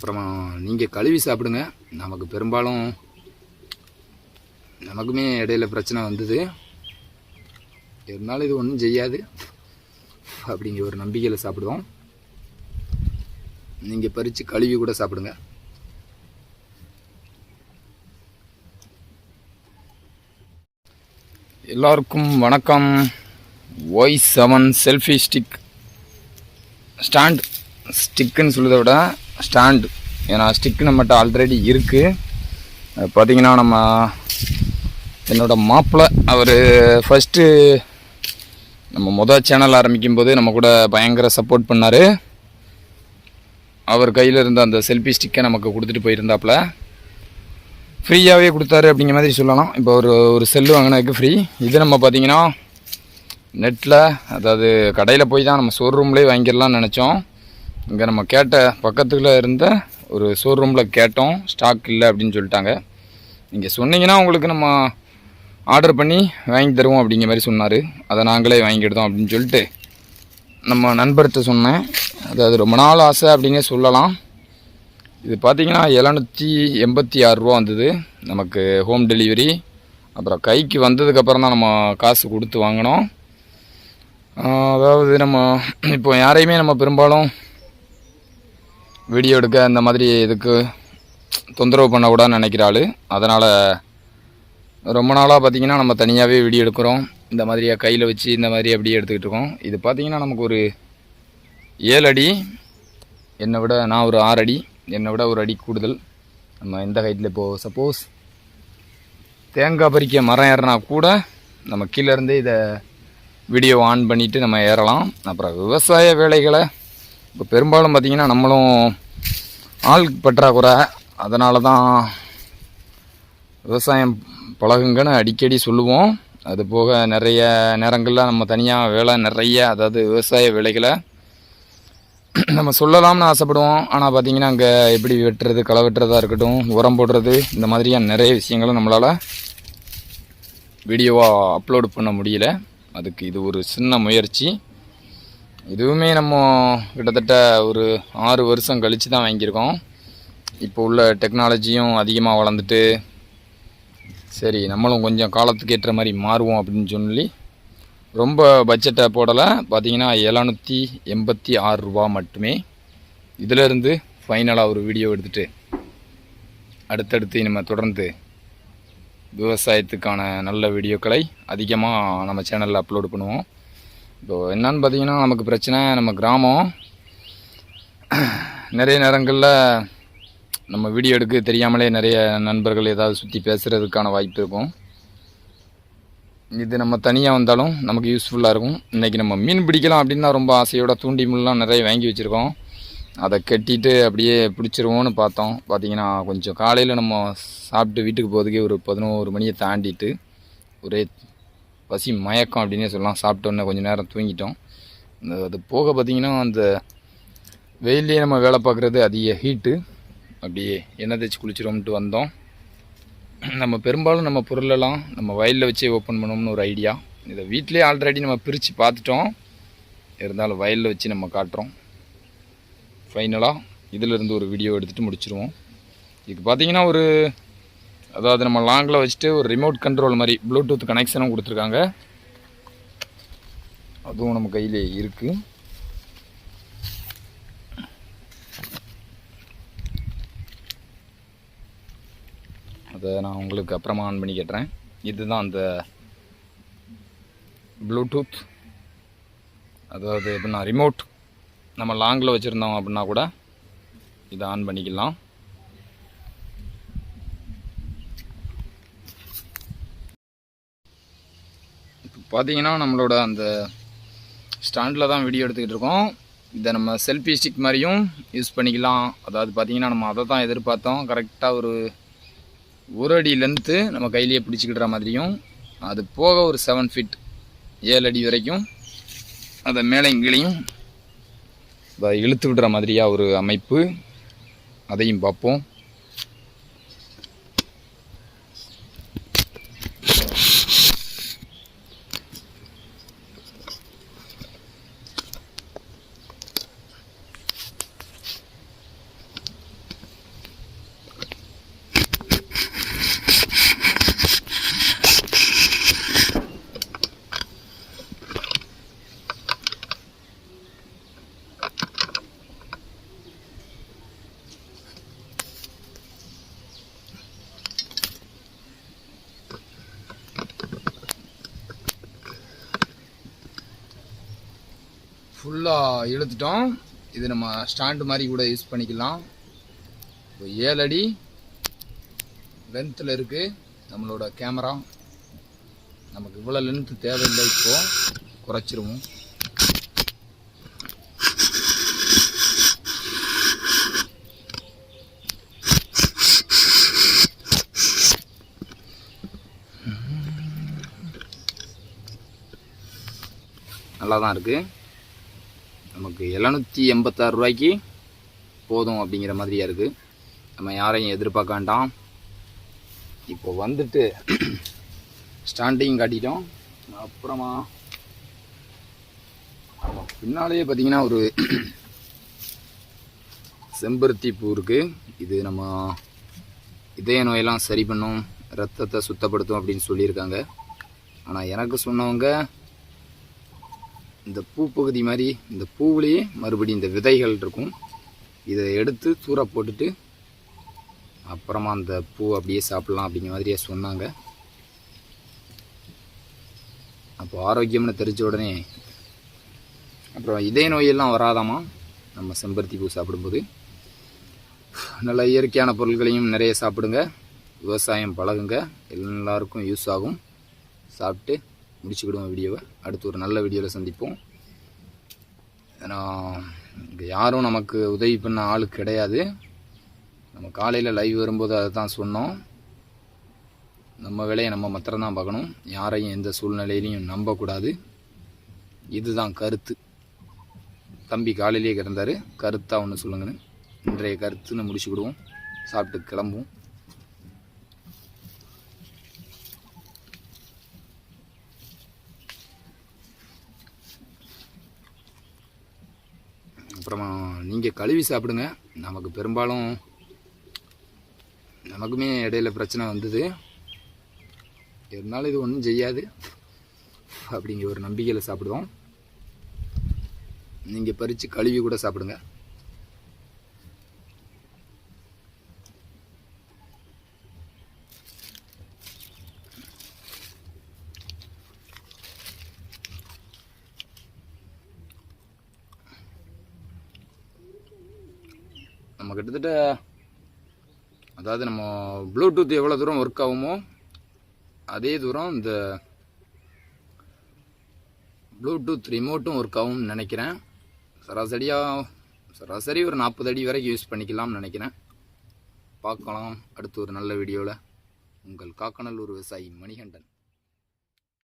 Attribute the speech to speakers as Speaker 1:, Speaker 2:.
Speaker 1: அப்புறமா நீங்கள் கழுவி சாப்பிடுங்க. நமக்கு பெரும்பாலும் நமக்குமே இடையில பிரச்சனை வந்தது. இருந்தாலும் இது ஒன்றும் செய்யாது. அப்படிங்கிற ஒரு நம்பிக்கையில் சாப்பிடுவோம். நீங்கள் பறித்து கழுவி கூட சாப்பிடுங்க. எல்லாருக்கும் வணக்கம். Y seven selfie stick stand ஸ்டிக்குன்னு சொல்லுதை விட ஸ்டாண்டு. ஏன்னா ஸ்டிக்கு நம்மகிட்ட ஆல்ரெடி இருக்குது பார்த்தீங்கன்னா நம்ம என்னோட மாப்பிள்ளை அவர் ஃபஸ்ட்டு நம்ம மொதல் சேனல் ஆரம்பிக்கும் போது நம்ம கூட பயங்கர சப்போர்ட் பண்ணார். அவர் கையில் இருந்த அந்த செல்ஃபி ஸ்டிக்கை நமக்கு கொடுத்துட்டு போயிருந்தாப்புல. ஃப்ரீயாகவே கொடுத்தாரு அப்படிங்கிற மாதிரி சொல்லலாம். இப்போ ஒரு ஒரு செல்லு வாங்கினதுக்கு ஃப்ரீ இது நம்ம பார்த்தீங்கன்னா நெட்டில் அதாவது கடையில் போய் தான் நம்ம ஷோரூம்லேயே வாங்கிடலாம்னு நினச்சோம். இங்கே நம்ம கேட்ட பக்கத்தில் இருந்த ஒரு ஷோரூமில் கேட்டோம். ஸ்டாக் இல்லை அப்படின்னு சொல்லிட்டாங்க. நீங்கள் சொன்னீங்கன்னா உங்களுக்கு நம்ம ஆர்டர் பண்ணி வாங்கி தருவோம் அப்படிங்கிற மாதிரி சொன்னார். அதை நாங்களே வாங்கிக்கிட்டோம் அப்படின்னு சொல்லிட்டு நம்ம நண்பர்கிட்ட சொன்னேன். அதாவது ரொம்ப நாள் ஆசை அப்படிங்க சொல்லலாம். இது பார்த்தீங்கன்னா எழுநூற்றி எண்பத்தி ஆறு ரூபா வந்தது. நமக்கு ஹோம் டெலிவரி அப்புறம் கைக்கு வந்ததுக்கப்புறம் தான் நம்ம காசு கொடுத்து வாங்கினோம். அதாவது நம்ம இப்போ யாரையுமே நம்ம பெரும்பாலும் வீடியோ எடுக்க இந்த மாதிரி இதுக்கு தொந்தரவு பண்ணக்கூடாதுன்னு நினைக்கிறாள் அதனால் ரொம்ப நாளாக பார்த்தீங்கன்னா நம்ம தனியாகவே வீடியோ எடுக்கிறோம். இந்த மாதிரியாக கையில் வச்சு இந்த மாதிரி அப்படியே எடுத்துக்கிட்டு இருக்கோம். இது பார்த்தீங்கன்னா நமக்கு ஒரு ஏழு அடி என்னை விட நான் ஒரு ஆறு அடி என்னை விட ஒரு அடி கூடுதல். நம்ம இந்த ஹைட்டில் இப்போது சப்போஸ் தேங்காய் பறிக்க மரம் ஏறினா கூட நம்ம கீழேருந்தே இதை வீடியோ ஆன் பண்ணிவிட்டு நம்ம ஏறலாம். அப்புறம் விவசாய வேலைகளை இப்போ பெரும்பாலும் பார்த்திங்கன்னா நம்மளும் ஆள் பற்றாக்குறை. அதனால தான் விவசாயம் பழகுங்கன்னு அடிக்கடி சொல்லுவோம். அது போக நிறைய நேரங்களில் நம்ம தனியாக வேலை நிறைய அதாவது விவசாய வேலைகளை நம்ம சொல்லலாம்னு ஆசைப்படுவோம். ஆனால் பார்த்திங்கன்னா அங்கே எப்படி வெட்டுறது களை வெட்டுறதா இருக்கட்டும் உரம் போடுறது இந்த மாதிரியான நிறைய விஷயங்களும் நம்மளால் வீடியோவாக அப்லோட் பண்ண முடியல. அதுக்கு இது ஒரு சின்ன முயற்சி. இதுவுமே நம்ம கிட்டத்தட்ட ஒரு ஆறு வருஷம் கழித்து தான் வாங்கியிருக்கோம். இப்போ உள்ள டெக்னாலஜியும் அதிகமாக வளர்ந்துட்டு சரி நம்மளும் கொஞ்சம் காலத்துக்கு ஏற்ற மாதிரி மாறுவோம் அப்படின்னு சொல்லி ரொம்ப பட்ஜெட்டை போடலை. பார்த்தீங்கன்னா எழுநூற்றி எண்பத்தி ஆறு ரூபா மட்டுமே. இதிலிருந்து ஃபைனலாக ஒரு வீடியோ எடுத்துகிட்டு அடுத்தடுத்து நம்ம தொடர்ந்து விவசாயத்துக்கான நல்ல வீடியோக்களை அதிகமாக நம்ம சேனலில் அப்லோடு பண்ணுவோம். இப்போ என்னன்னு பார்த்தீங்கன்னா நமக்கு பிரச்சனை நம்ம கிராமம். நிறைய நேரங்களில் நம்ம வீடியோ எடுக்க தெரியாமலே நிறைய நண்பர்கள் ஏதாவது சுற்றி பேசுகிறதுக்கான வாய்ப்பு இருக்கும். இது நம்ம தனியாக வந்தாலும் நமக்கு யூஸ்ஃபுல்லாக இருக்கும். இன்றைக்கி நம்ம மீன் பிடிக்கலாம் அப்படின்னு தான் ரொம்ப ஆசையோட தூண்டி முள்ளெலாம் நிறைய வாங்கி வச்சுருக்கோம். அதை கட்டிட்டு அப்படியே பிடிச்சிருவோன்னு பார்த்தோம். பார்த்திங்கன்னா கொஞ்சம் காலையில் நம்ம சாப்பிட்டு வீட்டுக்கு போகிறதுக்கே ஒரு பதினோரு மணியை தாண்டிட்டு ஒரே பசி மயக்கம் அப்படின்னே சொல்லலாம். சாப்பிட்டோன்னே கொஞ்சம் நேரம் தூங்கிட்டோம். அது போக பார்த்திங்கன்னா அந்த வெயிலே நம்ம வேலை பார்க்குறது அதிக ஹீட்டு அப்படியே எண்ணெய் தேய்ச்சி குளிச்சிரோம்ட்டு வந்தோம். நம்ம பெரும்பாலும் நம்ம பொருளெல்லாம் நம்ம வயலில் வச்சே ஓப்பன் பண்ணோம்னு ஒரு ஐடியா இதை வீட்டிலே ஆல்ரெடி நம்ம பிரித்து பார்த்துட்டோம். இருந்தாலும் வயலில் வச்சு நம்ம காட்டுறோம். ஃபைனலாக இதிலிருந்து ஒரு வீடியோ எடுத்துகிட்டு முடிச்சிருவோம். இதுக்கு பார்த்தீங்கன்னா ஒரு அதாவது நம்ம லாங்கில் வச்சுட்டு ஒரு ரிமோட் கண்ட்ரோல் மாதிரி ப்ளூடூத் கனெக்ஷனும் கொடுத்துருக்காங்க. அதுவும் நம்ம கையில் இருக்குது அதை நான் உங்களுக்கு அப்புறமா ஆன் பண்ணி கேட்டுறேன். இதுதான் அந்த ப்ளூடூத் அதாவது எப்படின்னா ரிமோட் நம்ம லாங்கில் வச்சுருந்தோம் அப்படின்னா கூட இதை ஆன் பண்ணிக்கலாம். பார்த்தீங்கன்னா நம்மளோட அந்த ஸ்டாண்டில் தான் வீடியோ எடுத்துக்கிட்டு இருக்கோம். இதை நம்ம செல்ஃபி ஸ்டிக் மாதிரியும் யூஸ் பண்ணிக்கலாம். அதாவது பார்த்தீங்கன்னா நம்ம அதை தான் எதிர்பார்த்தோம். கரெக்டாக ஒரு ஒரு அடி லென்த்து நம்ம கையிலேயே பிடிச்சிக்கிற மாதிரியும் அது போக ஒரு செவன் ஃபீட் ஏழு அடி வரைக்கும் அதை மேலே இங்கிலையும் அதை இழுத்து விடுற மாதிரியா ஒரு அமைப்பு அதையும் பார்ப்போம். ஃபுல்லாக இழுத்துட்டோம். இது நம்ம ஸ்டாண்டு மாதிரி கூட யூஸ் பண்ணிக்கலாம். இப்போ ஏழு அடி லென்த்தில் இருக்குது நம்மளோட கேமரா நமக்கு இவ்வளோ லென்த்து தேவையில்லை இப்போ. குறைச்சிருவோம். நல்லா தான் இருக்குது நமக்கு எழுநூற்றி எண்பத்தாறு ரூபாய்க்கு போதும் அப்படிங்கிற மாதிரியா இருக்குது நம்ம யாரையும் எதிர்பார்க்க வேண்டாம். இப்போ வந்துட்டு ஸ்டாண்டிங் காட்டிட்டோம். அப்புறமா பின்னாலேயே பார்த்தீங்கன்னா ஒரு செம்பருத்தி பூ இருக்குது இது நம்ம இதய நோயெல்லாம் சரி பண்ணும் ரத்தத்தை சுத்தப்படுத்தும் அப்படின்னு சொல்லியிருக்காங்க. ஆனால் எனக்கு சொன்னவங்க இந்த பூ பகுதி மாதிரி இந்த பூவுலேயே மறுபடியும் இந்த விதைகள் இருக்கும். இதை எடுத்து தூர போட்டுட்டு அப்புறமா அந்த பூ அப்படியே சாப்பிட்லாம் அப்படிங்கிற மாதிரியே சொன்னாங்க. அப்போ ஆரோக்கியம்னு தெரிஞ்ச உடனே அப்புறம் இதய நோயெல்லாம் வராதாமா? நம்ம செம்பருத்தி பூ சாப்பிடும்போது. நல்ல இயற்கையான பொருட்களையும் நிறைய சாப்பிடுங்க. விவசாயம் பழகுங்க. எல்லாருக்கும் யூஸ் ஆகும். சாப்பிட்டு முடிச்சுக்கிடுவோம் வீடியோவை. அடுத்து ஒரு நல்ல வீடியோவில் சந்திப்போம். ஏன்னா இங்கே யாரும் நமக்கு உதவி பண்ண ஆள் கிடையாது. நம்ம காலையில் லைவ் வரும்போது அதை தான் சொன்னோம். நம்ம வேலையை நம்ம மாத்திரம் தான் பார்க்கணும். யாரையும் எந்த சூழ்நிலையிலையும் நம்பக்கூடாது. இதுதான் கருத்து. தம்பி காலையிலேயே கிடந்தார். கருத்தாக ஒன்று சொல்லுங்கன்னு. இன்றைய கருத்துன்னு முடிச்சுக்கிடுவோம். சாப்பிட்டு கிளம்புவோம். அப்புறம் நீங்கள் கழுவி சாப்பிடுங்க. நமக்கு பெரும்பாலும் நமக்குமே இடையில பிரச்சனை வந்தது. இருந்தாலும் இது ஒன்றும் செய்யாது. அப்படிங்கிற ஒரு நம்பிக்கையில் சாப்பிடுவோம். நீங்கள் பறித்து கழுவி கூட சாப்பிடுங்க. நம்ம கிட்டத்தட்ட அதாவது நம்ம ப்ளூடூத் எவ்வளோ தூரம் ஒர்க் ஆகுமோ அதே தூரம் இந்த ப்ளூடூத் ரிமோட்டும் ஒர்க் ஆகும்னு நினைக்கிறேன். சராசரியாக சராசரி ஒரு நாற்பது அடி வரைக்கும் யூஸ் பண்ணிக்கலாம்னு நினைக்கிறேன். பார்க்கலாம். அடுத்து ஒரு நல்ல வீடியோவில் உங்கள் காக்கநல்லூர் விவசாயி மணிகண்டன்.